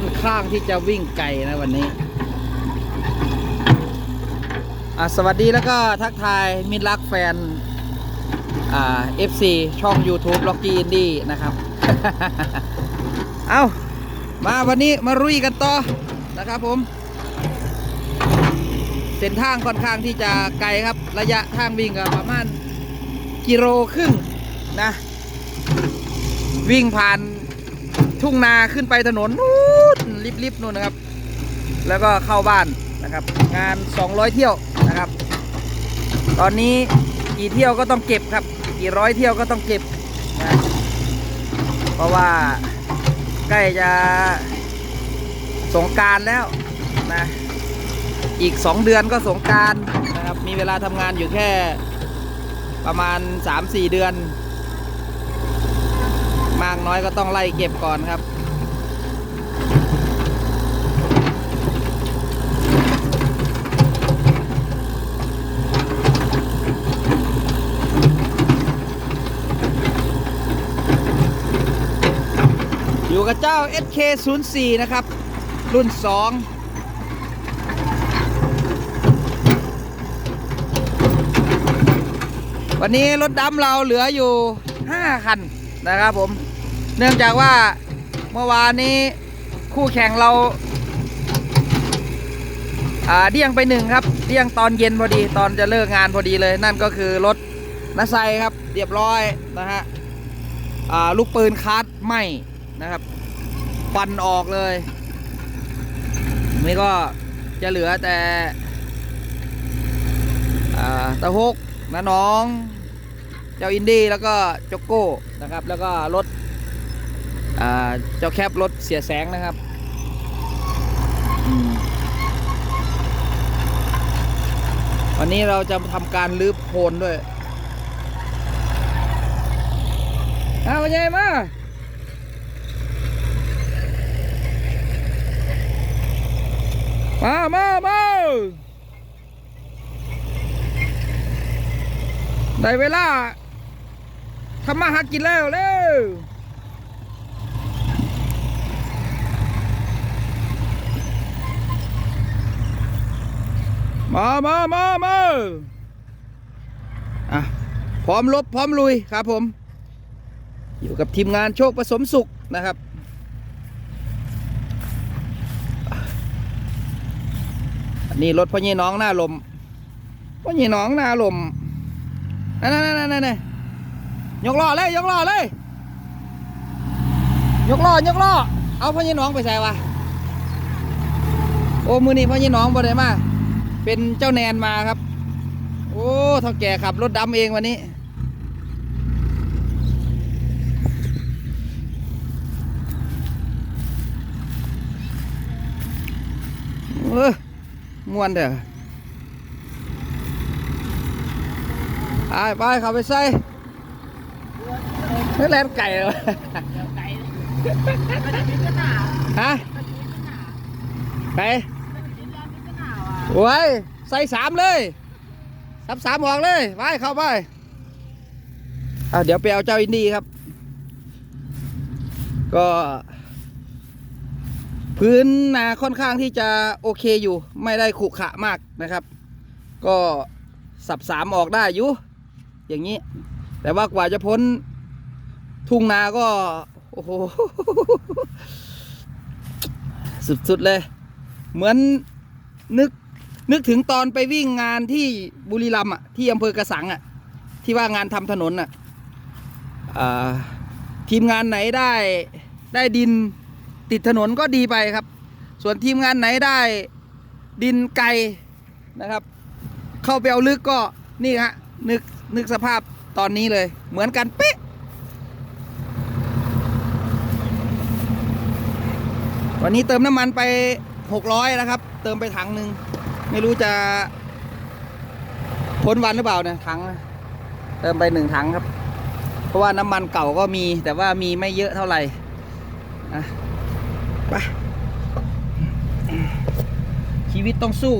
ค่อนข้างที่จะวิ่งไกลนะวันนี้อะสวัสดีแล้วก็ทักทายมิตรรักแฟนอ่า FC ช่อง YouTube l o c k y Indie นะครับ เอามาวันนี้มารุยกันต่อนะครับผม เส้นทางค่อนข้างที่จะไกลครับระยะทางวิ่งก็ประมาณกิโลครึ่งนะ วิ่งผ่าน ทุ่งนาขึ้นไปถนนนู้นริบๆนู่นนะครับ แล้วก็เข้าบ้านนะครับ งาน 200 เที่ยวนะครับ ตอนนี้กี่เที่ยวก็ต้องเก็บครับ กี่ร้อยเที่ยวก็ต้องเก็บนะเพราะว่าใกล้จะสงการแล้วนะอีก 2 เดือนก็สงการนะครับมีเวลาทำงานอยู่แค่ประมาณ 3-4 เดือนากน้อยก็ต้องไล่เก็บก่อนครับ อยู่กับเจ้า SK04 นะครับ รุ่น 2วันนี้รถดำเราเหลืออยู่ 5 คันนะครับผม เนื่องจากว่าเมื่อวานนี้คู่แข่งเราเดี่ยงไปหนึ่งครับเดี่ยงตอนเย็นพอดีตอนจะเลิกงานพอดีเลย นั่นก็คือรถนัสไซครับ เรียบร้อยนะฮะลูกปืนคัสไหมนะครับฟันออกเลยนี่ก็จะเหลือแต่ตะฮกนะน้อง เจ้าอินดี้แล้วก็โจโก้นะครับ แล้วก็รถ เจ้าแคปรถเสียแสงนะครับวันนี้เราจะทำการลื้อโพนด้วยอาวมาใหญ่มามามามาได้เวลาทำมาหากินแล้วเร็ว มามามามาอะพร้อมลบพร้อมลุยครับผม อยู่กับทีมงานโชคผสมสุขนะครับ อันนี้รถพ่อเยี่น้องหน้าลมพ่อเยี่น้องหน้าลมนั่นนั่นนั่นนั่นยกล้อเลยยกล้อเลยยกล้อยกล้อเอาพ่อยี่น้องไปใส่วะโอ้มือนี้พ่อยี่น้องบ่ได้มา เป็นเจ้าแนนมาครับ โอ้เท่าแก่ขับรถดำเองวันนี้ เออม่วนเด้อไปไปเขาไปใส่นี่แลนไก่เหรอฮะไป โอ้ยใส่สามเลยสับสามออกเลยไปเข้าไปอะเดี๋ยวไปเอาเจ้าอินดี้ครับ ก็ พื้นนาค่อนข้างที่จะโอเคอยู่ ไม่ได้ขุขะมากนะครับ ก็สับสามออกได้อยู่อย่างนี้ แต่ว่ากว่าจะพ้นทุ่งนาก็ โอ้โห สุด ๆ เลย เหมือนนึก นึกถึงตอนไปวิ่งงานที่บุรีรัมย์อะที่อำเภอกระสังอะที่ว่างานทำถนนอะทีมงานไหนได้ได้ดินติดถนนก็ดีไปครับ ส่วนทีมงานไหนได้ดินไกลนะครับ เข้าไปเอาลึกก็นี่ฮะนึกนึกสภาพตอนนี้เลยเหมือนกันเป๊ะวันนี้เติมน้ำมันไป 600 นะครับ เติมไปถังหนึ่ง ไม่รู้จะพ้นวันหรือเปล่าเนี่ยถังเติมไปหนึ่งถังครับ เพราะว่าน้ำมันเก่าก็มี แต่ว่ามีไม่เยอะเท่าไหร่นะไปชีวิตต้องสู้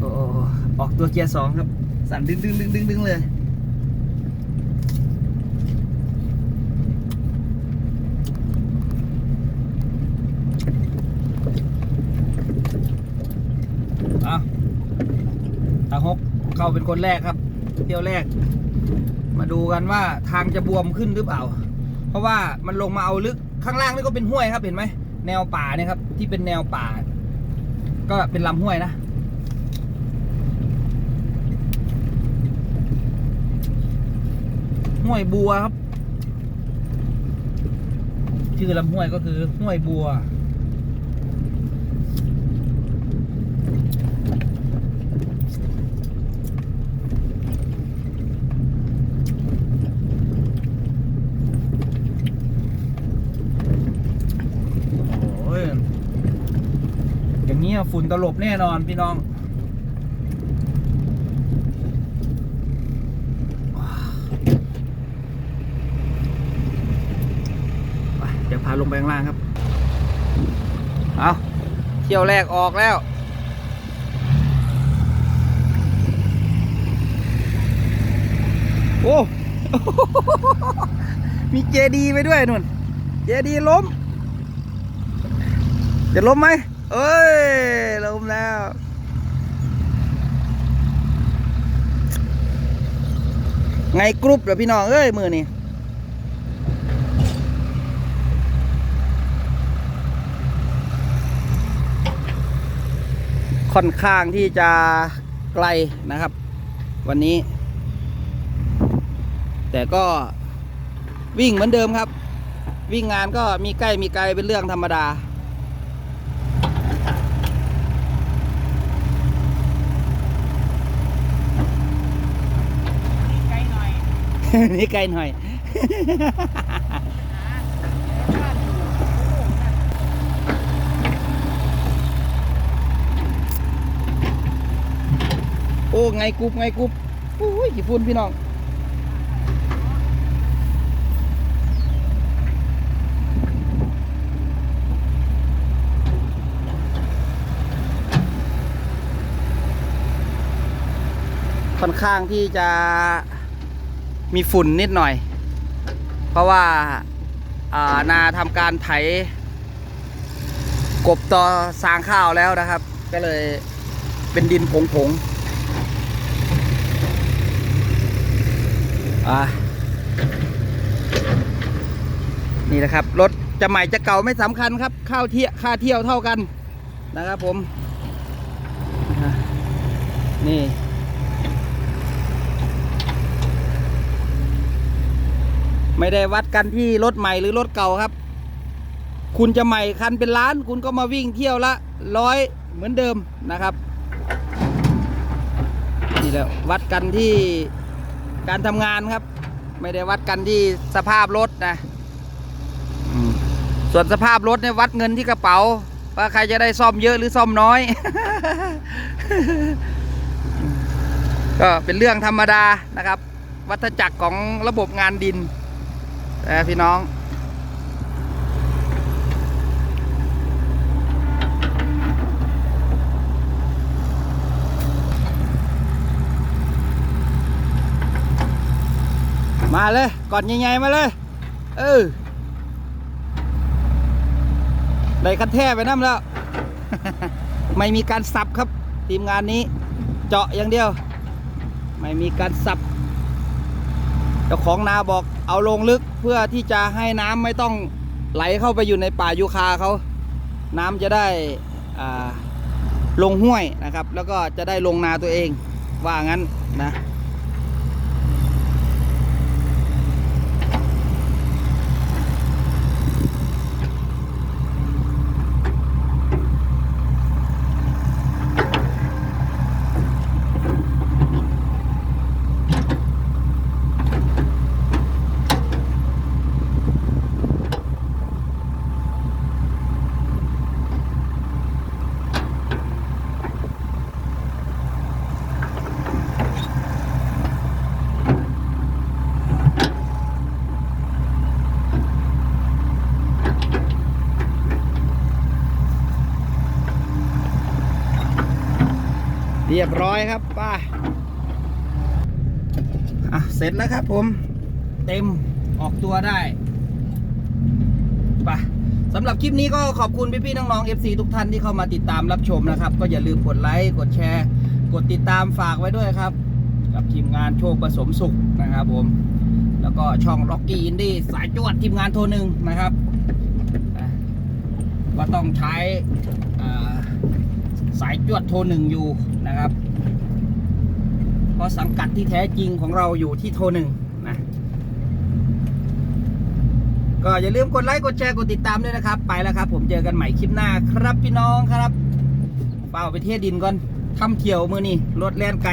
เออก ตัวเกียร์สองครับ สั่นดึงดึงดึงดึงดึงเลยอะตาฮกเข้าเป็นคนแรกครับ เที่ยวแรก มาดูกันว่าทางจะบวมขึ้นหรือเปล่า เพราะว่ามันลงมาเอาลึกข้างล่างนี่ก็เป็นห้วยครับเห็นไหม แนวป่าเนี่ยครับ ที่เป็นแนวป่า ก็เป็นลำห้วยนะ ห้วยบัวครับ ชื่อลำห้วยก็คือห้วยบัวโอ้ยอย่างนี้ฝุ่นตลบแน่นอนพี่น้อง ไปเดี๋ยวพา ลงไปข้างล่างครับ เอาเที่ยวแรกออกแล้ว โอ้ มีเจดีไปด้วยนุ่น เจดีล้ม จะล้มไหม เอ้ย ล้มแล้วไงกรุ๊ปเดี๋ยวพี่น้อง เอ้ย มือนี่ ค่อนข้างที่จะไกลนะครับ วันนี้ แต่ก็วิ่งเหมือนเดิมครับ วิ่งงานก็มีใกล้มีไกลเป็นเรื่องธรรมดาไกลหน่อยนี่ไกลหน่อย อ้ไงกรุบไงกรุบโอ้ยกี่ฝุ่นพี่น้องค่อนข้างที่จะมีฝุ่นนิดหน่อย เพราะว่าานาทำการไถ กบต่อสางข้าวแล้วนะครับ ก็เลยเป็นดินผงผงๆ อ่านี่นะครับ รถจะใหม่จะเก่าไม่สำคัญครับข้าวเที่ยค่าเที่ยวเท่ากันนะครับผม นี่ ไม่ได้วัดกันที่รถใหม่หรือรถเก่าครับ คุณจะใหม่คันเป็นล้าน คุณก็มาวิ่งเที่ยวละร้อยเหมือนเดิมนะครับ นี่แหละวัดกันที่ การทำงานครับ ไม่ได้วัดกันที่สภาพรถนะอืมส่วนสภาพรถเนี่ยวัดเงินที่กระเป๋า ว่าใครจะได้ซ่อมเยอะหรือซ่อมน้อย ก็เป็นเรื่องธรรมดานะครับ วัฏจักรของระบบงานดินนะพี่น้อง มาเลยก่อนใหญ่ๆมาเลย เออได้คันแท้ไปน้ำแล้ว ไม่มีการสับครับ ทีมงานนี้ เจาะอย่างเดียว ไม่มีการสับเจ้าของนาบอกเอาลงลึกเพื่อที่จะให้น้ำไม่ต้องไหลเข้าไปอยู่ในป่ายูคาเขา น้ำจะได้ลงห้วยนะครับ แล้วก็จะได้ลงนาตัวเองว่างั้นนะ ยบร้อยครับป้าอะเสร็จแล้วครับผม เต็มออกตัวได้ไปสำหรับคลิปนี้ก็ขอบคุณพี่ๆน้องๆ FC ทุกท่านที่เข้ามาติดตามรับชมนะครับ ก็อย่าลืมกดไลค์กดแชร์ กดติดตามฝากไว้ด้วยครับ กับทีมงานโชคผสมสุขนะครับผม แล้วก็ช่อง Rocky Indie สายจวดทีมงานโทรหนึ่งนะครับอะก็ต้องใช้ สายจวดโทรหนึ่งอยู่นะครับ เพราะสังกัดที่แท้จริงของเราอยู่ที่โทรหนึ่งนะก็อย่าลืมกดไลค์กดแชร์กดติดตามด้วยนะครับ ไปแล้วครับ ผมเจอกันใหม่คลิปหน้าครับพี่น้องครับเฝ้าไปเที่ยวดินก่อนทำเที่ยวมือนี่รถแล่นไกล